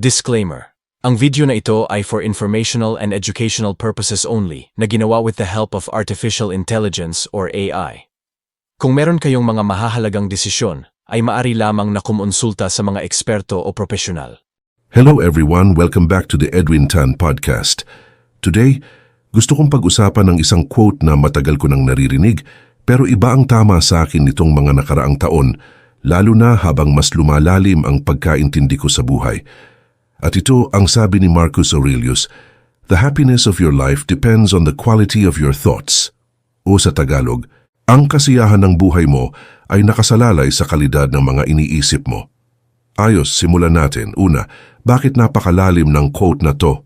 Disclaimer. Ang video na ito ay for informational and educational purposes only na ginawa with the help of artificial intelligence or AI. Kung meron kayong mga mahahalagang desisyon, ay maari lamang na kumonsulta sa mga eksperto o profesional. Hello everyone, welcome back to the Edwin Tan podcast. Today, gusto kong pag-usapan ng isang quote na matagal ko nang naririnig pero iba ang tama sa akin nitong mga nakaraang taon, lalo na habang mas lumalalim ang pagkaintindi ko sa buhay. At ito ang sabi ni Marcus Aurelius, The happiness of your life depends on the quality of your thoughts. O sa Tagalog, ang kasiyahan ng buhay mo ay nakasalalay sa kalidad ng mga iniisip mo. Ayos, simulan natin. Una, bakit napakalalim ng quote na to?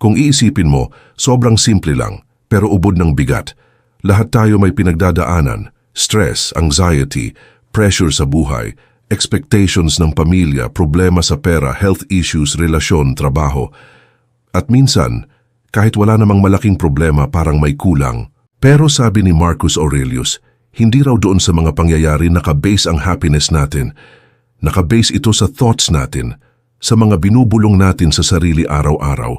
Kung iisipin mo, sobrang simple lang, pero ubod ng bigat. Lahat tayo may pinagdadaanan, stress, anxiety, pressure sa buhay, expectations ng pamilya, problema sa pera, health issues, relasyon, trabaho. At minsan, kahit wala namang malaking problema parang may kulang. Pero sabi ni Marcus Aurelius, hindi raw doon sa mga pangyayari nakabase ang happiness natin. Nakabase ito sa thoughts natin, sa mga binubulong natin sa sarili araw-araw.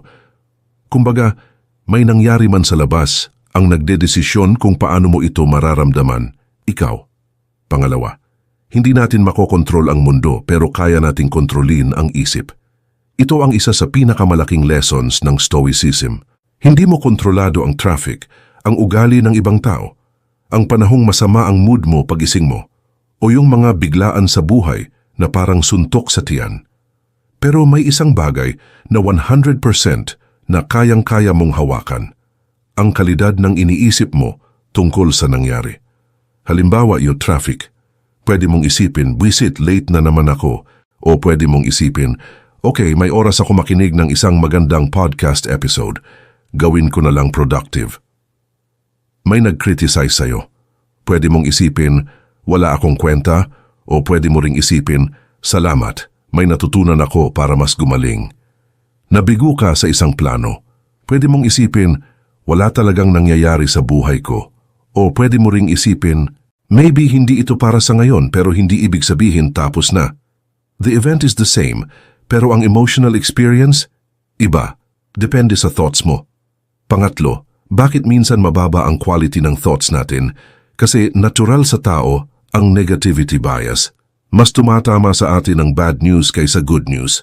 Kumbaga, may nangyari man sa labas, ang nagdedesisyon kung paano mo ito mararamdaman, ikaw. Pangalawa, hindi natin makokontrol ang mundo pero kaya nating kontrolin ang isip. Ito ang isa sa pinakamalaking lessons ng Stoicism. Hindi mo kontrolado ang traffic, ang ugali ng ibang tao, ang panahong masama ang mood mo pagising mo, o yung mga biglaan sa buhay na parang suntok sa tiyan. Pero may isang bagay na 100% na kayang-kaya mong hawakan. Ang kalidad ng iniisip mo tungkol sa nangyari. Halimbawa yung traffic. Pwede mong isipin, buisit, late na naman ako. O pwede mong isipin, okay, may oras ako makinig ng isang magandang podcast episode. Gawin ko na lang productive. May nag-criticize sa'yo. Pwede mong isipin, wala akong kwenta, o pwede mo ring isipin, salamat, may natutunan ako para mas gumaling. Nabigo ka sa isang plano. Pwede mong isipin, wala talagang nangyayari sa buhay ko. O pwede mo ring isipin, maybe hindi ito para sa ngayon pero hindi ibig sabihin tapos na. The event is the same, pero ang emotional experience, iba. Depende sa thoughts mo. Pangatlo, bakit minsan mababa ang quality ng thoughts natin? Kasi natural sa tao ang negativity bias. Mas tumatama sa atin ang bad news kaysa good news.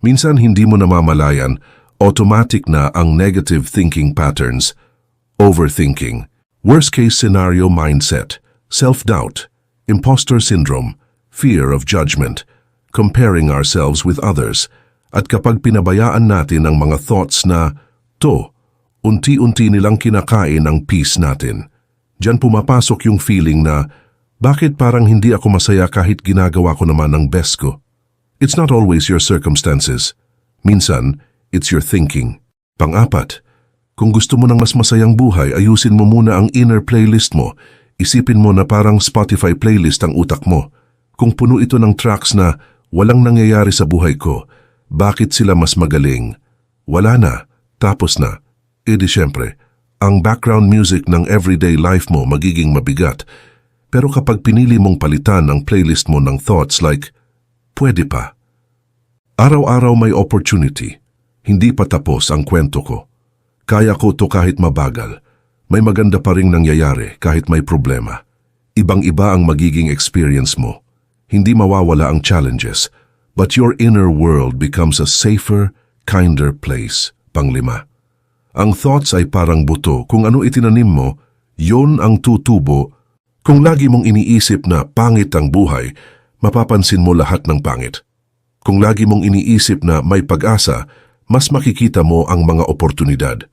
Minsan hindi mo namamalayan, automatic na ang negative thinking patterns, overthinking, worst case scenario mindset, self-doubt, imposter syndrome, fear of judgment, comparing ourselves with others, at kapag pinabayaan natin ang mga thoughts na, to, unti-unti nilang kinakain ang peace natin. Diyan pumapasok yung feeling na, bakit parang hindi ako masaya kahit ginagawa ko naman ang best ko? It's not always your circumstances. Minsan, it's your thinking. Pang-apat, kung gusto mo ng mas masayang buhay, ayusin mo muna ang inner playlist mo. Isipin mo na parang Spotify playlist ang utak mo. Kung puno ito ng tracks na walang nangyayari sa buhay ko, bakit sila mas magaling? Wala na, tapos na. E di syempre, ang background music ng everyday life mo magiging mabigat. Pero kapag pinili mong palitan ang playlist mo ng thoughts like, pwede pa. Araw-araw may opportunity. Hindi pa tapos ang kwento ko. Kaya ko to kahit mabagal. May maganda pa ring nangyayari kahit may problema. Ibang-iba ang magiging experience mo. Hindi mawawala ang challenges, but your inner world becomes a safer, kinder place. Panglima. Ang thoughts ay parang buto. Kung ano itinanim mo, yon ang tutubo. Kung lagi mong iniisip na pangit ang buhay, mapapansin mo lahat ng pangit. Kung lagi mong iniisip na may pag-asa, mas makikita mo ang mga oportunidad.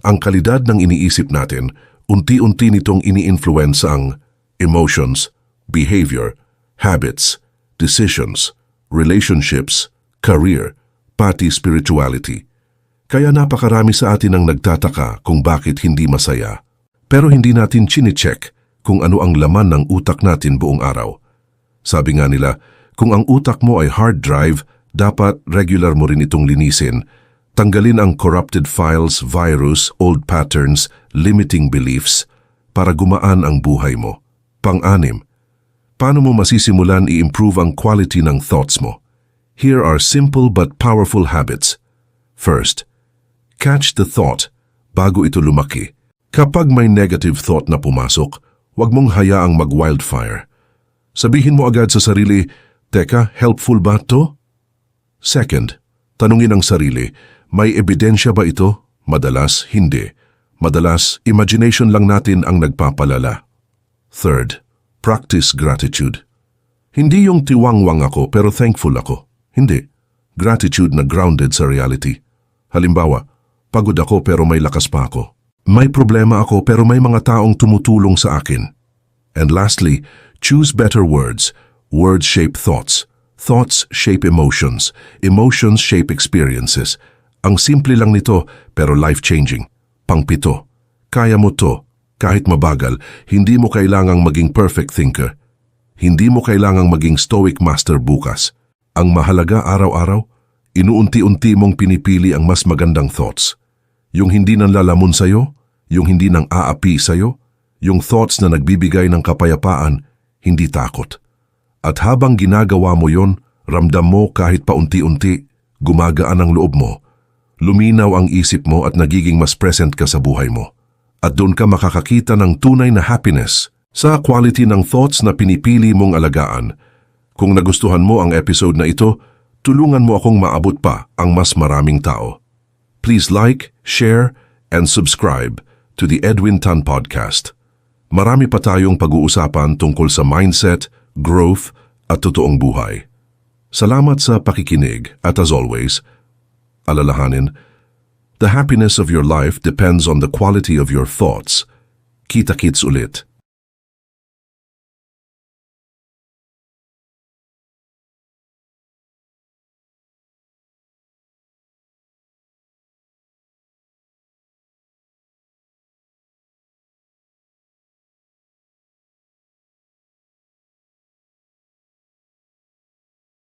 Ang kalidad ng iniisip natin, unti-unti nitong ini-influence ang emotions, behavior, habits, decisions, relationships, career, pati spirituality. Kaya napakarami sa atin ang nagtataka kung bakit hindi masaya. Pero hindi natin chine-check kung ano ang laman ng utak natin buong araw. Sabi nga nila, kung ang utak mo ay hard drive, dapat regular mo rin itong linisin Tanggalin ang corrupted files, virus, old patterns, limiting beliefs para gumaan ang buhay mo. Pang-anim, paano mo masisimulan i-improve ang quality ng thoughts mo? Here are simple but powerful habits. First, catch the thought bago ito lumaki. Kapag may negative thought na pumasok, huwag mong hayaang mag-wildfire. Sabihin mo agad sa sarili, Teka, helpful ba to? Second, tanungin ang sarili, may ebidensya ba ito? Madalas, hindi. Madalas, imagination lang natin ang nagpapalala. Third, practice gratitude. Hindi yung tiwangwang ako pero thankful ako. Hindi. Gratitude na grounded sa reality. Halimbawa, pagod ako pero may lakas pa ako. May problema ako pero may mga taong tumutulong sa akin. And lastly, choose better words. Words shape thoughts. Thoughts shape emotions. Emotions shape experiences. Ang simple lang nito pero life-changing. Pangpito, kaya mo to. Kahit mabagal, hindi mo kailangang maging perfect thinker. Hindi mo kailangang maging stoic master bukas. Ang mahalaga araw-araw, inuunti-unti mong pinipili ang mas magandang thoughts. Yung hindi nang lalamon sa'yo, yung hindi nang aapi sa'yo, yung thoughts na nagbibigay ng kapayapaan, hindi takot. At habang ginagawa mo yon, ramdam mo kahit paunti-unti, gumagaan ang loob mo. Luminaw ang isip mo at nagiging mas present ka sa buhay mo. At doon ka makakakita ng tunay na happiness sa quality ng thoughts na pinipili mong alagaan. Kung nagustuhan mo ang episode na ito, tulungan mo akong maabot pa ang mas maraming tao. Please like, share, and subscribe to the Edwin Tan Podcast. Marami pa tayong pag-uusapan tungkol sa mindset, growth, at totoong buhay. Salamat sa pakikinig at as always, alalahanin, the happiness of your life depends on the quality of your thoughts. Kita-kits ulit.